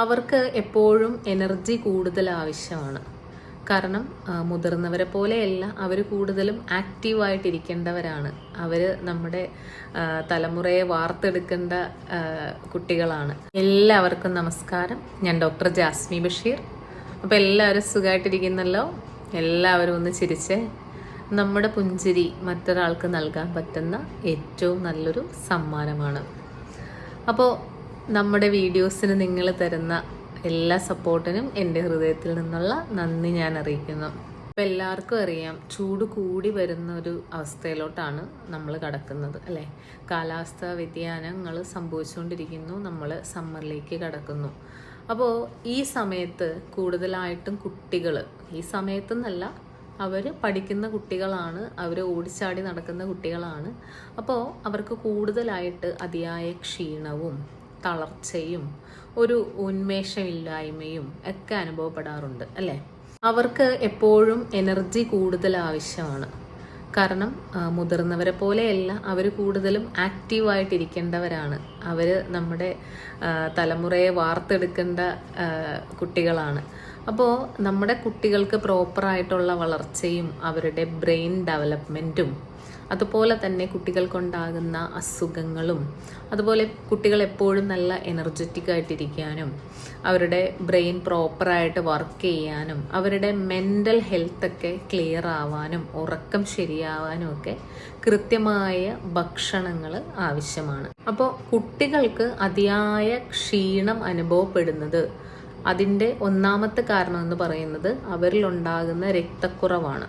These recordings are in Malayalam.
അവർക്ക് എപ്പോഴും എനർജി കൂടുതൽ ആവശ്യമാണ്. കാരണം മുതിർന്നവരെ പോലെയല്ല അവർ കൂടുതലും ആക്റ്റീവായിട്ടിരിക്കേണ്ടവരാണ്. അവർ നമ്മുടെ തലമുറയെ വാർത്തെടുക്കേണ്ട കുട്ടികളാണ്. എല്ലാവർക്കും നമസ്കാരം. ഞാൻ ഡോക്ടർ ജാസ്മി ബഷീർ. അപ്പോൾ എല്ലാവരും സുഖമായിട്ടിരിക്കുന്നല്ലോ എല്ലാവരും ഒന്ന് ചിരിച്ചേ. നമ്മുടെ പുഞ്ചിരി മറ്റൊരാൾക്ക് നൽകാൻ പറ്റുന്ന ഏറ്റവും നല്ലൊരു സമ്മാനമാണ്. അപ്പോൾ നമ്മുടെ വീഡിയോസിന് നിങ്ങൾ തരുന്ന എല്ലാ സപ്പോർട്ടിനും എന്റെ ഹൃദയത്തിൽ നിന്നുള്ള നന്ദി ഞാൻ അറിയിക്കുന്നു. ഇപ്പം എല്ലാവർക്കും അറിയാം ചൂട് കൂടി വരുന്ന ഒരു അവസ്ഥയിലോട്ടാണ് നമ്മൾ കടക്കുന്നത് അല്ലേ? കാലാവസ്ഥാ വ്യതിയാനങ്ങൾ സംഭവിച്ചുകൊണ്ടിരിക്കുന്നു നമ്മൾ സമ്മറിലേക്ക് കടക്കുന്നു. അപ്പോൾ ഈ സമയത്ത് കൂടുതലായിട്ടും കുട്ടികൾ ഈ സമയത്തെന്നല്ല അവർ പഠിക്കുന്ന കുട്ടികളാണ് അവർ ഓടിച്ചാടി നടക്കുന്ന കുട്ടികളാണ്. അപ്പോൾ അവർക്ക് കൂടുതലായിട്ട് അതിയായ ക്ഷീണവും തളർച്ചയും ഒരു ഉന്മേഷമില്ലായ്മയും ഒക്കെ അനുഭവപ്പെടാറുണ്ട് അല്ലേ? അവർക്ക് എപ്പോഴും എനർജി കൂടുതൽ ആവശ്യമാണ്. കാരണം മുതിർന്നവരെ പോലെയല്ല അവർ കൂടുതലും ആക്റ്റീവായിട്ടിരിക്കേണ്ടവരാണ്. അവർ നമ്മുടെ തലമുറയെ വാർത്തെടുക്കേണ്ട കുട്ടികളാണ്. അപ്പോൾ നമ്മുടെ കുട്ടികൾക്ക് പ്രോപ്പറായിട്ടുള്ള വളർച്ചയും അവരുടെ ബ്രെയിൻ ഡെവലപ്മെന്റും അതുപോലെ തന്നെ കുട്ടികൾക്കുണ്ടാകുന്ന അസുഖങ്ങളും അതുപോലെ കുട്ടികൾ എപ്പോഴും നല്ല എനർജറ്റിക് ആയിട്ടിരിക്കാനും അവരുടെ ബ്രെയിൻ പ്രോപ്പറായിട്ട് വർക്ക് ചെയ്യാനും അവരുടെ മെന്റൽ ഹെൽത്തൊക്കെ ക്ലിയർ ആവാനും ഉറക്കം ശരിയാവാനും ഒക്കെ കൃത്യമായ ഭക്ഷണങ്ങൾ ആവശ്യമാണ്. അപ്പോൾ കുട്ടികൾക്ക് അതിയായ ക്ഷീണം അനുഭവപ്പെടുന്നത് അതിന്റെ ഒന്നാമത്തെ കാരണം എന്ന് പറയുന്നത് അവരിലുണ്ടാകുന്ന രക്തക്കുറവാണ്.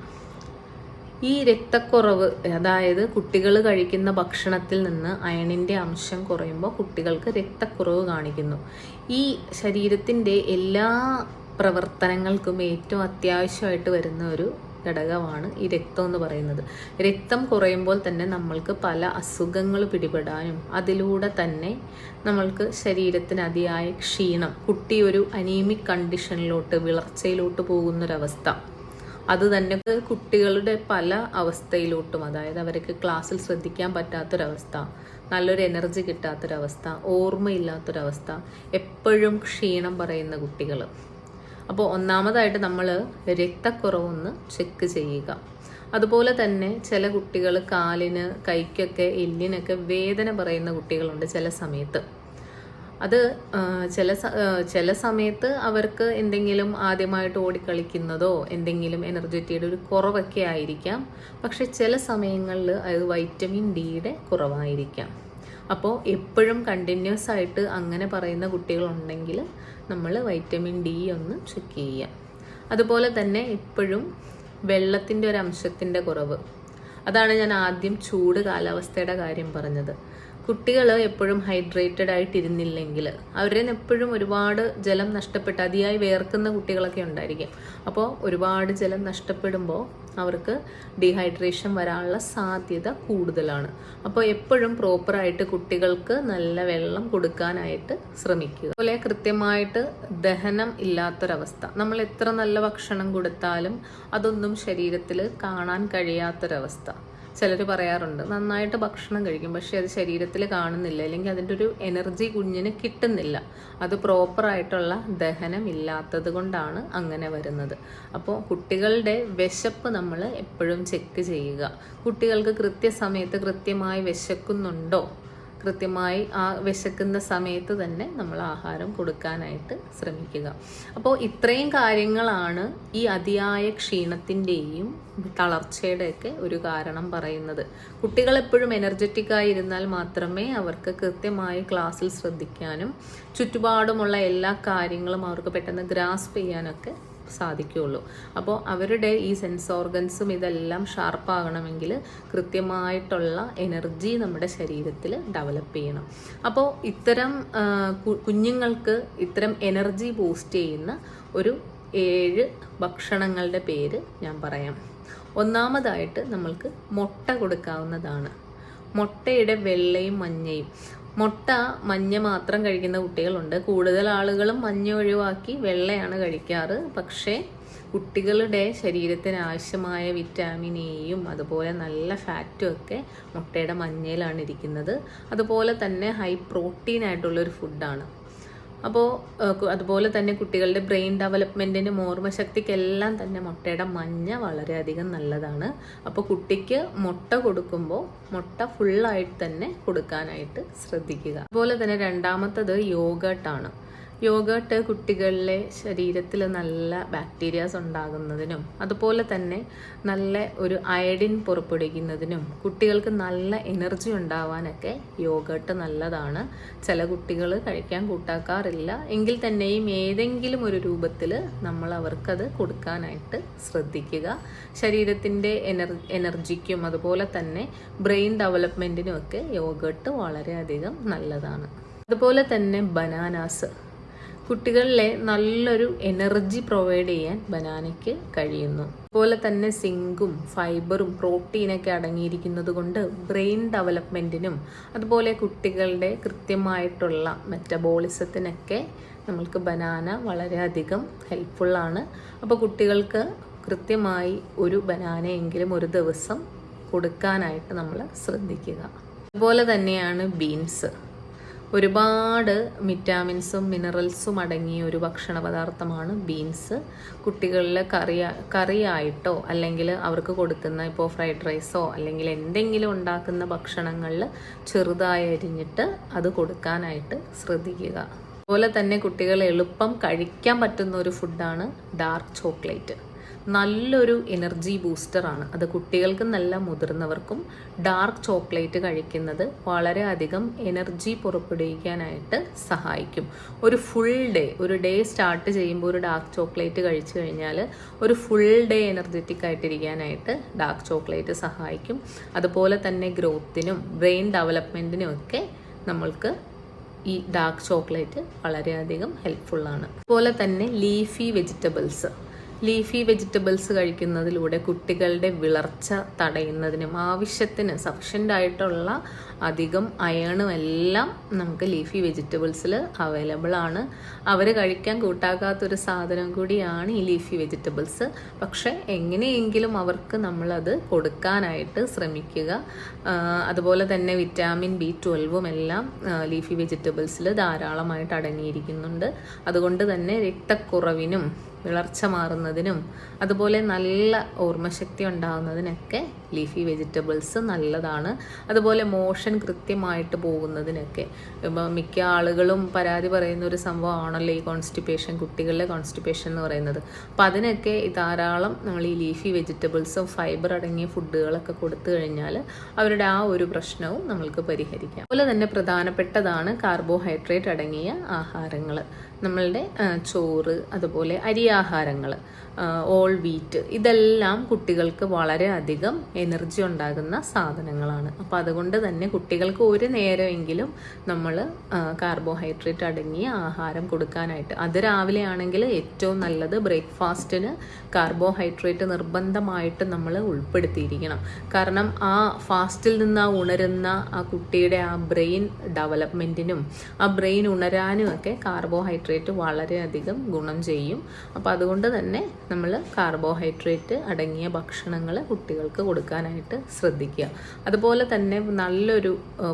ഈ രക്തക്കുറവ് അതായത് കുട്ടികൾ കഴിക്കുന്ന ഭക്ഷണത്തിൽ നിന്ന് അയണിന്റെ അംശം കുറയുമ്പോൾ കുട്ടികൾക്ക് രക്തക്കുറവ് കാണിക്കുന്നു. ഈ ശരീരത്തിന്റെ എല്ലാ പ്രവർത്തനങ്ങൾക്കും ഏറ്റവും അത്യാവശ്യമായിട്ട് വരുന്ന ഒരു ഘടകമാണ് ഈ രക്തം എന്ന് പറയുന്നത്. രക്തം കുറയുമ്പോൾ തന്നെ നമ്മൾക്ക് പല അസുഖങ്ങൾ പിടിപെടാനും അതിലൂടെ തന്നെ നമ്മൾക്ക് ശരീരത്തിന് അതിയായ ക്ഷീണം കുട്ടി ഒരു അനീമിക് കണ്ടീഷനിലോട്ട് വിളർച്ചയിലോട്ട് പോകുന്നൊരവസ്ഥ. അത് തന്നെ കുട്ടികളുടെ പല അവസ്ഥയിലോട്ടും അതായത് അവർക്ക് ക്ലാസ്സിൽ ശ്രദ്ധിക്കാൻ പറ്റാത്തൊരവസ്ഥ നല്ലൊരു എനർജി കിട്ടാത്തൊരവസ്ഥ ഓർമ്മയില്ലാത്തൊരവസ്ഥ എപ്പോഴും ക്ഷീണം പറയുന്ന കുട്ടികൾ അപ്പോൾ ഒന്നാമതായിട്ട് നമ്മൾ രക്തക്കുറവൊന്ന് ചെക്ക് ചെയ്യുക. അതുപോലെ തന്നെ ചില കുട്ടികൾ കാലിന് കൈക്കൊക്കെ എല്ലിനൊക്കെ വേദന പറയുന്ന കുട്ടികളുണ്ട് ചില സമയത്ത്. അത് ചില ചില സമയത്ത് അവർക്ക് എന്തെങ്കിലും ആദ്യമായിട്ട് ഓടിക്കളിക്കുന്നതോ എന്തെങ്കിലും എനർജറ്റിയുടെ ഒരു കുറവൊക്കെ ആയിരിക്കാം. പക്ഷെ ചില സമയങ്ങളിൽ അത് വൈറ്റമിൻ ഡിയുടെ കുറവായിരിക്കാം. അപ്പോൾ എപ്പോഴും കണ്ടിന്യൂസ് ആയിട്ട് അങ്ങനെ പറയുന്ന കുട്ടികളുണ്ടെങ്കിൽ നമ്മൾ വൈറ്റമിൻ ഡി ഒന്ന് ചെക്ക് ചെയ്യാം അതുപോലെ തന്നെ എപ്പോഴും വെള്ളത്തിന്റെ ഒരു അംശത്തിന്റെ കുറവ്. അതാണ് ഞാൻ ആദ്യം ചൂട് കാലാവസ്ഥയുടെ കാര്യം പറഞ്ഞത്. കുട്ടികൾ എപ്പോഴും ഹൈഡ്രേറ്റഡ് ആയിട്ടിരുന്നില്ലെങ്കിൽ അവരിൽ എപ്പോഴും ഒരുപാട് ജലം നഷ്ടപ്പെട്ട് അതിയായി വേർക്കുന്ന കുട്ടികളൊക്കെ ഉണ്ടായിരിക്കും. അപ്പോൾ ഒരുപാട് ജലം നഷ്ടപ്പെടുമ്പോൾ അവർക്ക് ഡീഹൈഡ്രേഷൻ വരാനുള്ള സാധ്യത കൂടുതലാണ്. അപ്പോൾ എപ്പോഴും പ്രോപ്പറായിട്ട് കുട്ടികൾക്ക് നല്ല വെള്ളം കൊടുക്കാനായിട്ട് ശ്രമിക്കുക. അതുപോലെ കൃത്യമായിട്ട് ദഹനം ഇല്ലാത്തൊരവസ്ഥ. നമ്മൾ എത്ര നല്ല ഭക്ഷണം കൊടുത്താലും അതൊന്നും ശരീരത്തിൽ കാണാൻ കഴിയാത്തൊരവസ്ഥ. ചിലർ പറയാറുണ്ട് നന്നായിട്ട് ഭക്ഷണം കഴിക്കും പക്ഷേ അത് ശരീരത്തിൽ കാണുന്നില്ല അല്ലെങ്കിൽ അതിന്റെ ഒരു എനർജി കുഞ്ഞിന് കിട്ടുന്നില്ല. അത് പ്രോപ്പറായിട്ടുള്ള ദഹനം ഇല്ലാത്തത് കൊണ്ടാണ് അങ്ങനെ വരുന്നത്. അപ്പോൾ കുട്ടികളുടെ വിശപ്പ് നമ്മൾ എപ്പോഴും ചെക്ക് ചെയ്യുക. കുട്ടികൾക്ക് കൃത്യസമയത്ത് കൃത്യമായി വിശക്കുന്നുണ്ടോ? കൃത്യമായി ആ വിശക്കുന്ന സമയത്ത് തന്നെ നമ്മൾ ആഹാരം കൊടുക്കാനായിട്ട് ശ്രമിക്കുക. അപ്പോൾ ഇത്രയും കാര്യങ്ങളാണ് ഈ അതിയായ ക്ഷീണത്തിന്റെയും തളർച്ചയുടെയൊക്കെ ഒരു കാരണം പറയുന്നത്. കുട്ടികൾ എപ്പോഴും എനർജറ്റിക് ആയിരുന്നാൽ മാത്രമേ അവർക്ക് കൃത്യമായി ക്ലാസ്സിൽ ശ്രദ്ധിക്കാനും ചുറ്റുപാടുമുള്ള എല്ലാ കാര്യങ്ങളും അവർക്ക് പെട്ടെന്ന് ഗ്രാസ്പ് ചെയ്യാനൊക്കെ സാധിക്കുകയുള്ളൂ. അപ്പോൾ അവരുടെ ഈ സെൻസ് ഓർഗൻസും ഇതെല്ലാം ഷാർപ്പാകണമെങ്കിൽ കൃത്യമായിട്ടുള്ള എനർജി നമ്മുടെ ശരീരത്തിൽ ഡെവലപ്പ് ചെയ്യണം. അപ്പോൾ ഇത്തരം കുഞ്ഞുങ്ങൾക്ക് ഇത്തരം എനർജി ബൂസ്റ്റ് ചെയ്യുന്ന ഒരു ഏഴ് ഭക്ഷണങ്ങളുടെ പേര് ഞാൻ പറയാം. ഒന്നാമതായിട്ട് നമ്മൾക്ക് മുട്ട കൊടുക്കാവുന്നതാണ്. മുട്ടയുടെ വെള്ളയും മഞ്ഞയും. മുട്ട മഞ്ഞ മാത്രം കഴിക്കുന്ന കുട്ടികളുണ്ട്. കൂടുതൽ ആളുകളും മഞ്ഞ ഒഴിവാക്കി വെള്ളയാണ് കഴിക്കാറ്. പക്ഷേ കുട്ടികളുടെ ശരീരത്തിന് ആവശ്യമായ വിറ്റാമിൻ എയും അതുപോലെ നല്ല ഫാറ്റും ഒക്കെ മുട്ടയുടെ മഞ്ഞയിലാണ് ഇരിക്കുന്നത്. അതുപോലെ തന്നെ ഹൈ പ്രോട്ടീൻ ആയിട്ടുള്ളൊരു ഫുഡാണ് അപ്പോൾ അതുപോലെ തന്നെ കുട്ടികളുടെ ബ്രെയിൻ ഡെവലപ്മെന്റിനും ഓർമ്മശക്തിക്കെല്ലാം തന്നെ മുട്ടയുടെ മഞ്ഞ വളരെയധികം നല്ലതാണ്. അപ്പോൾ കുട്ടിക്ക് മുട്ട കൊടുക്കുമ്പോൾ മുട്ട ഫുള്ളായിട്ട് തന്നെ കൊടുക്കാനായിട്ട് ശ്രദ്ധിക്കുക. അതുപോലെ തന്നെ രണ്ടാമത്തത് യോഗട്ടാണ്. യോഗട്ട് കുട്ടികളിലെ ശരീരത്തിൽ നല്ല ബാക്ടീരിയാസ് ഉണ്ടാകുന്നതിനും അതുപോലെ തന്നെ നല്ല ഒരു അയഡിൻ പുറപ്പെടുവിക്കുന്നതിനും കുട്ടികൾക്ക് നല്ല എനർജി ഉണ്ടാവാനൊക്കെ യോഗട്ട് നല്ലതാണ്. ചില കുട്ടികൾ കഴിക്കാൻ കൂട്ടാക്കാറില്ല. എങ്കിൽ തന്നെയും ഏതെങ്കിലും ഒരു രൂപത്തിൽ നമ്മൾ അവർക്കത് കൊടുക്കാനായിട്ട് ശ്രദ്ധിക്കുക. ശരീരത്തിന്റെ എനർ എനർജിക്കും അതുപോലെ തന്നെ ബ്രെയിൻ ഡെവലപ്മെന്റിനും ഒക്കെ യോഗട്ട് വളരെയധികം നല്ലതാണ്. അതുപോലെ തന്നെ ബനാനാസ്. കുട്ടികളിലെ നല്ലൊരു എനർജി പ്രൊവൈഡ് ചെയ്യാൻ ബനാനയ്ക്ക് കഴിയുന്നു. അതുപോലെ തന്നെ സിങ്കും ഫൈബറും പ്രോട്ടീനൊക്കെ അടങ്ങിയിരിക്കുന്നത് കൊണ്ട് ബ്രെയിൻ ഡെവലപ്മെന്റിനും അതുപോലെ കുട്ടികളുടെ കൃത്യമായിട്ടുള്ള മെറ്റബോളിസത്തിനൊക്കെ നമ്മൾക്ക് ബനാന വളരെയധികം ഹെൽപ്ഫുള്ളാണ് അപ്പോൾ കുട്ടികൾക്ക് കൃത്യമായി ഒരു ബനാനയെങ്കിലും ഒരു ദിവസം കൊടുക്കാനായിട്ട് നമ്മൾ ശ്രദ്ധിക്കുക. അതുപോലെ തന്നെയാണ് ബീൻസ് ഒരുപാട് വിറ്റാമിൻസും മിനറൽസും അടങ്ങിയ ഒരു ഭക്ഷണ പദാർത്ഥമാണ് ബീൻസ്. കുട്ടികളിൽ കറി കറിയായിട്ടോ അല്ലെങ്കിൽ അവർക്ക് കൊടുക്കുന്ന ഇപ്പോൾ ഫ്രൈഡ് റൈസോ അല്ലെങ്കിൽ എന്തെങ്കിലും ഉണ്ടാക്കുന്ന ഭക്ഷണങ്ങളിൽ ചെറുതായി അരിഞ്ഞിട്ട് അത് കൊടുക്കാനായിട്ട് ശ്രദ്ധിക്കുക. അതുപോലെ തന്നെ കുട്ടികൾ എളുപ്പം കഴിക്കാൻ പറ്റുന്ന ഒരു ഫുഡാണ് ഡാർക്ക് ചോക്ലേറ്റ് നല്ലൊരു എനർജി ബൂസ്റ്ററാണ് അത് കുട്ടികൾക്കും നല്ല മുതിർന്നവർക്കും ഡാർക്ക് ചോക്ലേറ്റ് കഴിക്കുന്നത് വളരെയധികം എനർജി പുറപ്പെടുവിക്കാനായിട്ട് സഹായിക്കും. ഒരു ഫുൾ ഡേ ഒരു ഡേ സ്റ്റാർട്ട് ചെയ്യുമ്പോൾ ഒരു ഡാർക്ക് ചോക്ലേറ്റ് കഴിച്ചു കഴിഞ്ഞാൽ ഒരു ഫുൾ ഡേ എനർജറ്റിക് ആയിട്ടിരിക്കാനായിട്ട് ഡാർക്ക് ചോക്ലേറ്റ് സഹായിക്കും. അതുപോലെ തന്നെ ഗ്രോത്തിനും ബ്രെയിൻ ഡെവലപ്മെന്റിനും ഒക്കെ നമ്മൾക്ക് ഈ ഡാർക്ക് ചോക്ലേറ്റ് വളരെയധികം ഹെൽപ്ഫുള്ളാണ് അതുപോലെ തന്നെ ലീഫി വെജിറ്റബിൾസ് ലീഫി വെജിറ്റബിൾസ് കഴിക്കുന്നതിലൂടെ കുട്ടികളുടെ വിളർച്ച തടയുന്നതിനും ആവശ്യത്തിന് സഫിഷ്യന്റ് ആയിട്ടുള്ള അധികം അയണും എല്ലാം നമുക്ക് ലീഫി വെജിറ്റബിൾസിൽ അവൈലബിൾ ആണ്. അവർ കഴിക്കാൻ കൂട്ടാക്കാത്തൊരു സാധനം കൂടിയാണ് ഈ ലീഫി വെജിറ്റബിൾസ്. പക്ഷേ എങ്ങനെയെങ്കിലും അവർക്ക് നമ്മളത് കൊടുക്കാനായിട്ട് ശ്രമിക്കുക. അതുപോലെ തന്നെ വിറ്റാമിൻ ബി ട്വൽവും എല്ലാം ലീഫി വെജിറ്റബിൾസിൽ ധാരാളമായിട്ട് അടങ്ങിയിരിക്കുന്നുണ്ട്. അതുകൊണ്ട് തന്നെ രക്തക്കുറവിനും വിളർച്ച മാറുന്നതിനും അതുപോലെ നല്ല ഓർമ്മശക്തി ഉണ്ടാകുന്നതിനൊക്കെ ലീഫി വെജിറ്റബിൾസ് നല്ലതാണ്. അതുപോലെ മോഷൻ കൃത്യമായിട്ട് പോകുന്നതിനൊക്കെ. ഇപ്പം മിക്ക ആളുകളും പരാതി പറയുന്ന ഒരു സംഭവമാണല്ലോ ഈ കോൺസ്റ്റിപ്പേഷൻ കുട്ടികളിലെ കോൺസ്റ്റിപ്പേഷൻ എന്ന് പറയുന്നത്. അപ്പം അതിനൊക്കെ ധാരാളം നമ്മൾ ഈ ലീഫി വെജിറ്റബിൾസും ഫൈബർ അടങ്ങിയ ഫുഡുകളൊക്കെ കൊടുത്തു കഴിഞ്ഞാൽ അവരുടെ ആ ഒരു പ്രശ്നവും നമ്മൾക്ക് പരിഹരിക്കാം. അതുപോലെ തന്നെ പ്രധാനപ്പെട്ടതാണ് കാർബോഹൈഡ്രേറ്റ് അടങ്ങിയ ആഹാരങ്ങൾ. നമ്മളുടെ ചോറ് അതുപോലെ അരിയാഹാരങ്ങൾ ഓൾ വീറ്റ് ഇതെല്ലാം കുട്ടികൾക്ക് വളരെയധികം എനർജി ഉണ്ടാകുന്ന സാധനങ്ങളാണ്. അപ്പോൾ അതുകൊണ്ട് തന്നെ കുട്ടികൾക്ക് ഒരു നേരമെങ്കിലും നമ്മൾ കാർബോഹൈഡ്രേറ്റ് അടങ്ങിയ ആഹാരം കൊടുക്കാനായിട്ട്. അത് രാവിലെ ആണെങ്കിൽ ഏറ്റവും നല്ലത് ബ്രേക്ക്ഫാസ്റ്റിന് കാർബോഹൈഡ്രേറ്റ് നിർബന്ധമായിട്ട് നമ്മൾ ഉൾപ്പെടുത്തിയിരിക്കണം. കാരണം ആ ഫാസ്റ്റിൽ നിന്ന് ആ ഉണരുന്ന ആ കുട്ടിയുടെ ആ ബ്രെയിൻ ഡെവലപ്മെന്റിനും ആ ബ്രെയിൻ ഉണരാനും ഒക്കെ കാർബോഹൈഡ്രേറ്റ് വളരെയധികം ഗുണം ചെയ്യും. അപ്പോൾ അതുകൊണ്ട് തന്നെ നമ്മൾ കാർബോഹൈഡ്രേറ്റ് അടങ്ങിയ ഭക്ഷണങ്ങൾ കുട്ടികൾക്ക് കൊടുക്കാനായിട്ട് ശ്രദ്ധിക്കുക. അതുപോലെ തന്നെ നല്ലൊരു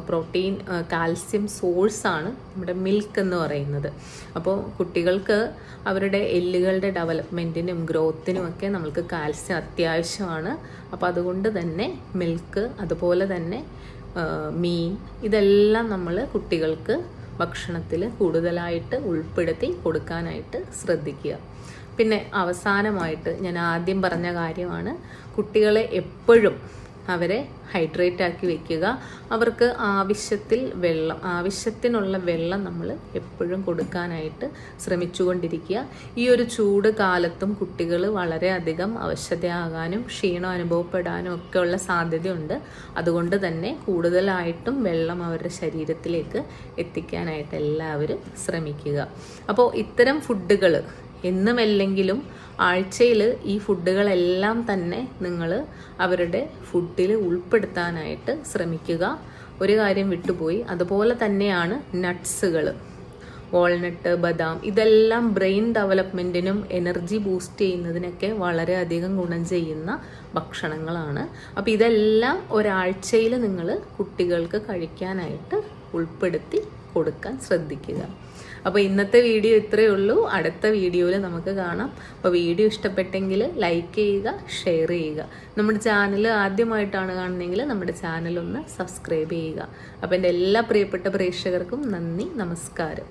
പ്രോട്ടീൻ കാൽസ്യം സോഴ്സാണ് നമ്മുടെ മിൽക്ക് എന്ന് പറയുന്നത്. അപ്പോൾ കുട്ടികൾക്ക് അവരുടെ എല്ലുകളുടെ ഡെവലപ്മെന്റിനും ഗ്രോത്തിനും ഒക്കെ നമ്മൾക്ക് കാൽസ്യം അത്യാവശ്യമാണ്. അപ്പോൾ അതുകൊണ്ട് തന്നെ മിൽക്ക് അതുപോലെ തന്നെ മീൻ ഇതെല്ലാം നമ്മൾ കുട്ടികൾക്ക് ഭക്ഷണത്തിൽ കൂടുതലായിട്ട് ഉൾപ്പെടുത്തി കൊടുക്കാനായിട്ട് ശ്രദ്ധിക്കുക. പിന്നെ അവസാനമായിട്ട് ഞാൻ ആദ്യം പറഞ്ഞ കാര്യമാണ് കുട്ടികളെ എപ്പോഴും അവരെ ഹൈഡ്രേറ്റ് ആക്കി വെക്കുക. അവർക്ക് ആവശ്യത്തിൽ വെള്ളം ആവശ്യത്തിനുള്ള വെള്ളം നമ്മൾ എപ്പോഴും കൊടുക്കാനായിട്ട് ശ്രമിച്ചുകൊണ്ടിരിക്കുക. ഈ ഒരു ചൂട് കാലത്തും കുട്ടികൾ വളരെയധികം അവശതയാകാനും ക്ഷീണം അനുഭവപ്പെടാനും ഒക്കെ ഉള്ള സാധ്യതയുണ്ട്. അതുകൊണ്ട് തന്നെ കൂടുതലായിട്ടും വെള്ളം അവരുടെ ശരീരത്തിലേക്ക് എത്തിക്കാനായിട്ട് എല്ലാവരും ശ്രമിക്കുക. അപ്പോൾ ഇത്തരം ഫുഡുകൾ എന്നുമല്ലെങ്കിലും ആഴ്ചയിൽ ഈ ഫുഡുകളെല്ലാം തന്നെ നിങ്ങൾ അവരുടെ ഫുഡിൽ ഉൾപ്പെടുത്താനായിട്ട് ശ്രമിക്കുക. ഒരു കാര്യം വിട്ടുപോയി. അതുപോലെ തന്നെയാണ് നട്ട്സുകൾ. വാൾനട്ട് ബദാം ഇതെല്ലാം ബ്രെയിൻ ഡെവലപ്മെന്റിനും എനർജി ബൂസ്റ്റ് ചെയ്യുന്നതിനൊക്കെ വളരെയധികം ഗുണം ചെയ്യുന്ന ഭക്ഷണങ്ങളാണ്. അപ്പോൾ ഇതെല്ലാം ഒരാഴ്ചയിൽ നിങ്ങൾ കുട്ടികൾക്ക് കഴിക്കാനായിട്ട് ഉൾപ്പെടുത്തി കൊടുക്കാൻ ശ്രദ്ധിക്കുക. അപ്പോൾ ഇന്നത്തെ വീഡിയോ ഇത്രയേ ഉള്ളൂ. അടുത്ത വീഡിയോയിൽ നമുക്ക് കാണാം. അപ്പോൾ വീഡിയോ ഇഷ്ടപ്പെട്ടെങ്കിൽ ലൈക്ക് ചെയ്യുക ഷെയർ ചെയ്യുക. നമ്മുടെ ചാനൽ ആദ്യമായിട്ടാണ് കാണുന്നതെങ്കിൽ നമ്മുടെ ചാനൽ ഒന്ന് സബ്സ്ക്രൈബ് ചെയ്യുക. അപ്പോൾ എന്റെ എല്ലാ പ്രിയപ്പെട്ട പ്രേക്ഷകർക്കും നന്ദി നമസ്കാരം.